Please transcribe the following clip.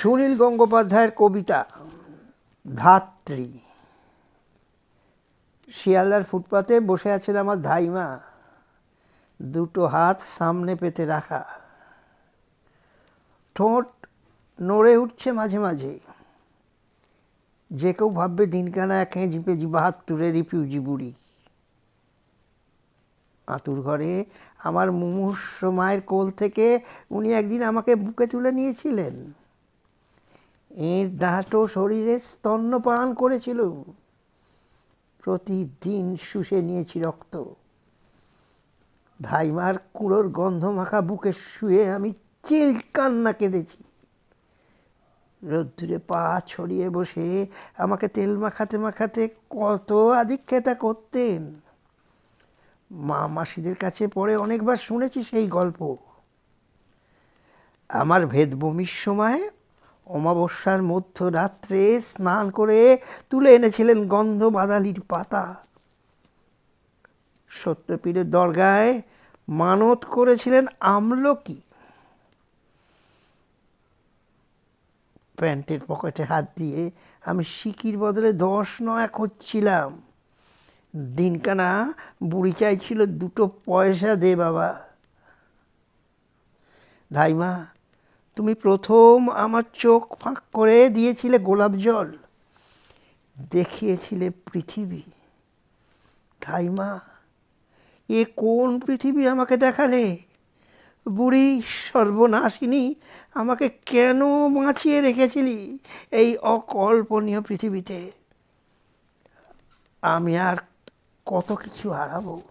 সুনীল গঙ্গোপাধ্যায়ের কবিতা, ধাত্রী। শিয়ালদার ফুটপাতে বসে আছেন আমার ধাইমা। দুটো হাত সামনে পেতে রাখা। ঠোঁট নড়ে উঠছে মাঝে মাঝে। যে কেউ ভাববে দিনকানা এক হেঁজি পেজি বাহাত্তরে রিফিউজি বুড়ি। আঁতুর ঘরে আমার মুমূর্ষ মায়ের কোল থেকে উনি একদিন আমাকে বুকে তুলে নিয়েছিলেন। এর ডাঁটো শরীরে স্তন্যপান করেছিল। প্রতিদিন শুষে নিয়েছি রক্ত। ধাইমার কুড়োর গন্ধ মাখা বুকে শুয়ে আমি চিল কান্না কেঁদেছি। রোদ্দুরে পা ছড়িয়ে বসে আমাকে তেল মাখাতে মাখাতে কত আদিক্ষেতা করতেন। মা মাসিদের কাছে পড়ে অনেকবার শুনেছি সেই গল্প। আমার ভেদ বমির সময় অমাবস্যার মধ্য রাত্রে স্নান করে তুলে এনেছিলেন গন্ধ বাদালির পাতা। সত্যপীরের দরগায় মানত করেছিলেন আমলকি। প্যান্টের পকেটে হাত দিয়ে আমি সিকির বদলে দশ নয়া খুঁজছিলাম। দিনকানা বুড়ি চাইছিল দুটো পয়সা দে বাবা। ধাইমা তুমি প্রথম আমার চোখ ফাঁক করে দিয়েছিলে গোলাপ জল, দেখিয়েছিলে পৃথিবী। ধাইমা এ কোন পৃথিবী আমাকে দেখালে? বুড়ি সর্বনাশিনী, আমাকে কেন বাঁচিয়ে রেখেছিলি এই অকল্পনীয় পৃথিবীতে? আমি আর কত কিছু হারাবো?